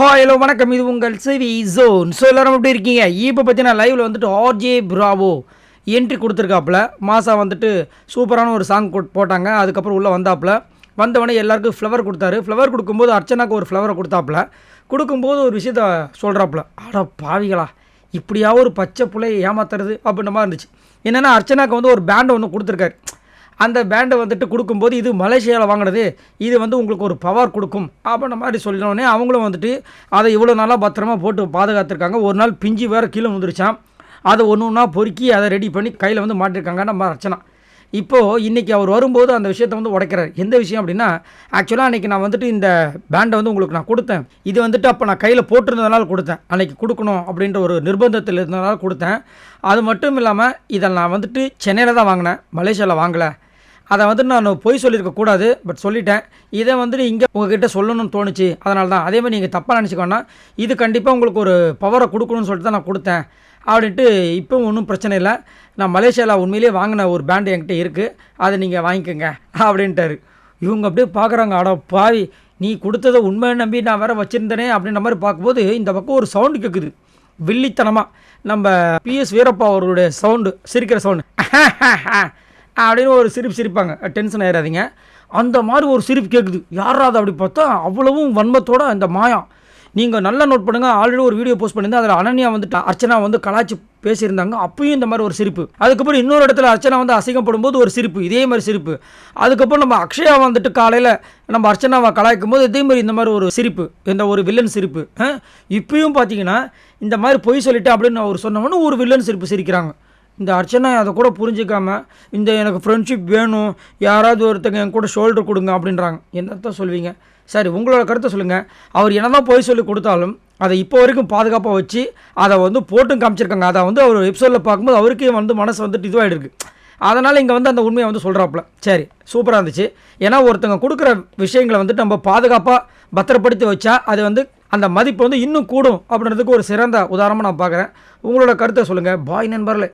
Hi hello வணக்கம். இது உங்கள் சிவி ஜோன் ஸோ எல்லோரும் எப்படி இருக்கீங்க? இப்போ பார்த்தீங்கன்னா லைவில் வந்துட்டு ஆர்ஜே பிராவோ என்ட்ரி கொடுத்துருக்காப்புல. மாசா வந்துட்டு சூப்பரான ஒரு சாங் போட்டாங்க. அதுக்கப்புறம் உள்ளே வந்தாப்புல. வந்தவொடனே எல்லாருக்கும் ஃப்ளவர் கொடுத்தாரு. ஃப்ளவர் கொடுக்கும்போது அர்ச்சனாக்கு ஒரு ஃப்ளவரை கொடுத்தாப்புல. கொடுக்கும்போது ஒரு விஷயத்த சொல்கிறாப்புல ஆடா பாவிகளா இப்படியா ஒரு பச்சை பிள்ளையை ஏமாத்துறது அப்படின்ற மாதிரி இருந்துச்சு. என்னென்னா அர்ச்சனாக்கு வந்து ஒரு பேண்டை ஒன்று கொடுத்துருக்காரு. அந்த பேண்டை வந்துட்டு கொடுக்கும்போது இது மலேசியாவில் வாங்கினது. இது வந்து உங்களுக்கு ஒரு பவர் கொடுக்கும். அப்படின்ற மாதிரி சொல்லினோடனே அவங்களும் வந்துட்டு அதை இவ்வளோ நாளாக பத்திரமா போட்டு பாதுகாத்துருக்காங்க. ஒரு நாள் பிஞ்சு வேறு கீழே வந்துருச்சான் அதை ஒன்று ஒன்றா பொறுக்கி அதை ரெடி பண்ணி கையில் வந்து மாட்டிருக்காங்க நம்ம ரச்சனா இப்போது இன்றைக்கி அவர் வரும்போது அந்த விஷயத்தை வந்து உடைக்கிறார். எந்த விஷயம் அப்படின்னா ஆக்சுவலாக அன்றைக்கி நான் வந்துட்டு இந்த பேண்டை வந்து உங்களுக்கு நான் கொடுத்தேன். இது வந்துட்டு அப்போ நான் கையில் போட்டிருந்ததுனால கொடுத்தேன். அன்றைக்கி கொடுக்கணும் அப்படின்ற ஒரு நிர்பந்தத்தில் இருந்ததுனால கொடுத்தேன். அது மட்டும் இல்லாமல் இதை நான் வந்துட்டு சென்னையில் தான் வாங்கினேன். மலேசியாவில் வாங்கலை. அதை வந்து நான் பொய் சொல்லியிருக்க கூடாது பட் சொல்லிட்டேன். இதை வந்துட்டு இங்கே உங்ககிட்ட சொல்லணும்னு தோணுச்சு அதனால தான். அதே மாதிரி நீங்கள் தப்பாக நினச்சிக்கோன்னா இது கண்டிப்பாக உங்களுக்கு ஒரு பவரை கொடுக்கணும்னு சொல்லிட்டு தான் நான் கொடுத்தேன். அப்படின்ட்டு இப்போ ஒன்றும் பிரச்சனை இல்லை. நான் மலேசியாவில் உண்மையிலேயே வாங்கின ஒரு பேண்டு என்கிட்ட இருக்குது அதை நீங்கள் வாங்கிக்கோங்க அப்படின்ட்டாரு. இவங்க அப்படியே பார்க்குறாங்க அட பாவி நீ கொடுத்ததை உண்மையை நம்பி நான் வேற வச்சுருந்தேனே அப்படின்ற மாதிரி பார்க்கும்போது இந்த பக்கம் ஒரு சவுண்டு கேட்குது வில்லித்தனமாக நம்ம பிஎஸ் வீரப்பா அவருடைய சவுண்டு சிரிக்கிற சவுண்டு அப்படின்னு ஒரு சிரிப்பு சிரிப்பாங்க. டென்ஷன் ஆயிடாதீங்க அந்த மாதிரி ஒரு சிரிப்பு கேட்குது யாராவது அப்படி பார்த்தா அவ்வளவும் வன்மத்தோட அந்த மாயம் நீங்கள் நல்லா நோட் பண்ணுங்கள் ஆல்ரெடி ஒரு வீடியோ போஸ்ட் பண்ணியிருந்தேன். அதில் அனன்யா வந்துட்டு அர்ச்சனா வந்து கலாச்சி பேசியிருந்தாங்க. அப்பயும் இந்த மாதிரி ஒரு சிரிப்பு. அதுக்கப்புறம் இன்னொரு இடத்துல அர்ச்சனா வந்து அசிங்கப்படும் போது ஒரு சிரிப்பு. இதே மாதிரி சிரிப்பு. அதுக்கப்புறம் நம்ம அக்ஷயா வந்துட்டு காலையில் நம்ம அர்ச்சனாவை கலாய்க்கும் போது இதே மாதிரி இந்த மாதிரி ஒரு சிரிப்பு. இந்த ஒரு வில்லன் சிரிப்பு. இப்பயும் பார்த்தீங்கன்னா இந்த மாதிரி பொய் சொல்லிட்டு அப்படின்னு அவர் சொன்னவொன்னே ஒரு வில்லன் சிரிப்பு சிரிக்கிறாங்க. இந்த அர்ச்சனை அதை கூட புரிஞ்சிக்காம இந்த எனக்கு ஃப்ரெண்ட்ஷிப் வேணும் யாராவது ஒருத்தங்க என் கூட ஷோல்டர் கொடுங்க அப்படின்றாங்க. என்னத்தான் சொல்வீங்க? சரி உங்களோட கருத்தை சொல்லுங்கள் அவர் என்னதான் போய் சொல்லி கொடுத்தாலும் அதை இப்போ வரைக்கும் பாதுகாப்பாக வச்சு அதை வந்து போட்டும் காமிச்சிருக்காங்க. அதை வந்து அவர் வெப்சைட்டில் பார்க்கும்போது அவருக்கே வந்து மனசு வந்துட்டு இதுவாகிடுருக்கு அதனால் இங்கே வந்து அந்த உண்மையை வந்து சொல்கிறாப்புல சரி சூப்பராக இருந்துச்சு. ஏன்னா ஒருத்தங்க கொடுக்குற விஷயங்களை வந்துட்டு நம்ம பாதுகாப்பாக பத்திரப்படுத்தி வச்சா அது வந்து அந்த மதிப்பு வந்து இன்னும் கூடும் அப்படின்றதுக்கு ஒரு சிறந்த உதாரணமாக நான் பார்க்குறேன். உங்களோட கருத்தை சொல்லுங்கள் பாய் நண்பர்களே.